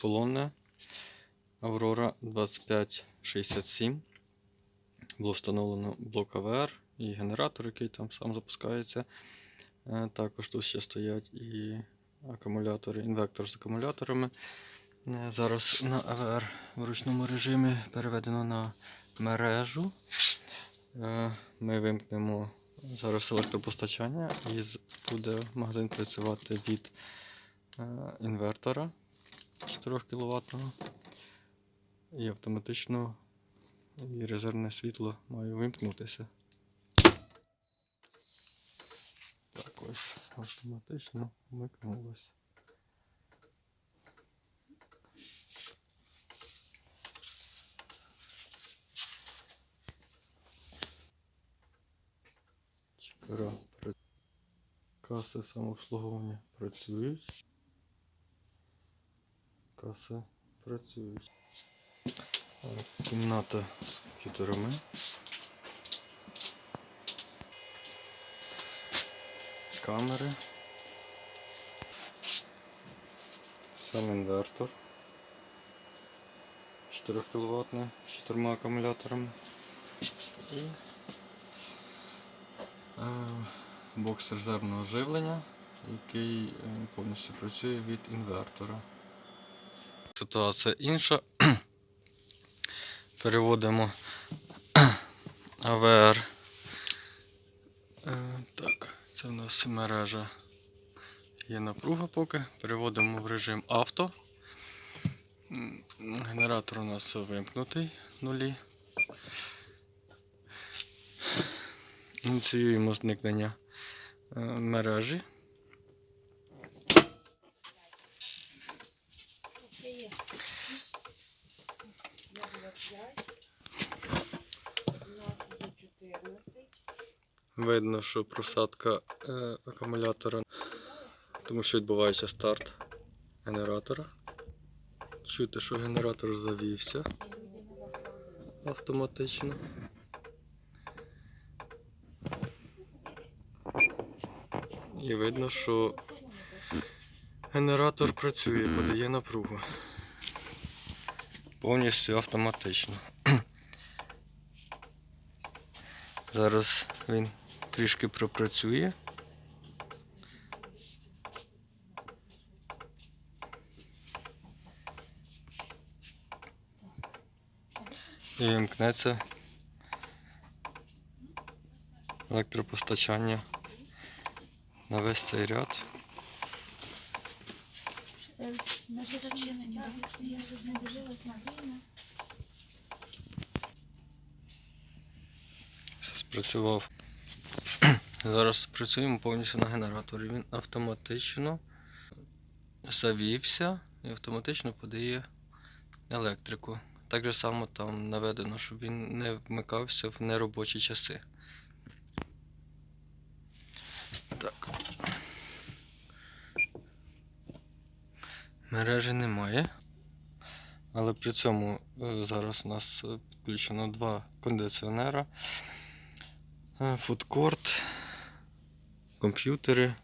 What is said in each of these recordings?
полонне Аврора 2567. Було встановлено блок АВР і генератор, який там сам запускається. Е, Також тут ще стоять і акумулятори, інвектор з акумуляторами. Е, Зараз на АВР в ручному режимі переведено на мережу. Е, Ми вимкнемо зараз електропостачання і буде магазин працювати від інвертора 4 кВт. І автоматично і резервне світло має вимкнутися. Так ось автоматично вмикнулося. Чекара Каси самообслуговування працюють. Каси працюють. Е, Кімната з комп'ютерами. Камери. Сам інвертор. 4 кВт з 4 акумуляторами. І е, бокс резервного живлення, який е, повністю працює від інвертора. Ситуація інша. Переводимо АВР. Е, Так, це в нас мережа. Є напруга поки. Переводимо в режим авто. Генератор у нас вимкнутий нулі. Ініціюємо зникнення е, мережі. Я була 5. У нас є 14. Видно, що просадка е, акумулятора, тому що відбувається старт генератора. Чути, що генератор завівся автоматично. І видно, що генератор працює, подає напругу. Повністю автоматично. Зараз він трішки пропрацює. І вимкнеться електропостачання на весь цей ряд. Наші зачинені, я ж не дивилась на время. спрацював. Зараз працюємо повністю на генераторі. Він автоматично завівся і автоматично подає електрику. Так же само там наведено, щоб він не вмикався в неробочі часи. Так. Мережі немає. Але при цьому е, зараз у нас підключено два кондиціонера. Е, Фудкорт, комп'ютери,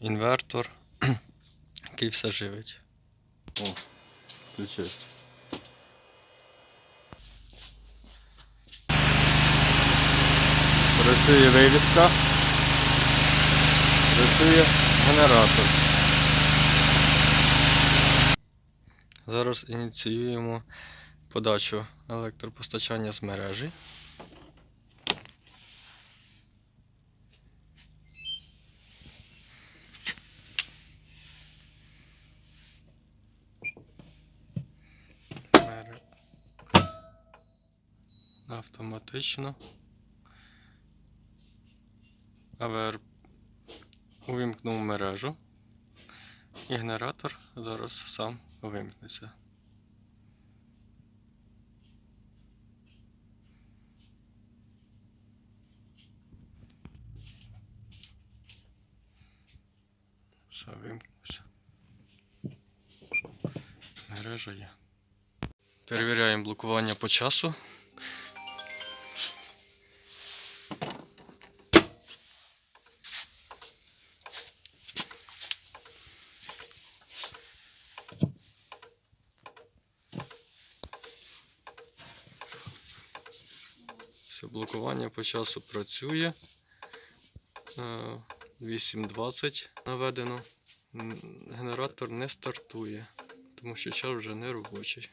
інвертор, який все живить. О, включився. Працює вивіска, працює генератор. Зараз ініціюємо подачу електропостачання з мережі. Автоматично. АВР увімкнув мережу. І генератор зараз сам вимкнеться. Все, вимкнувся. Мережа є. Перевіряємо блокування по часу. Все, блокування по часу працює. Е, 8.20 наведено. Генератор не стартує, тому що час вже не робочий.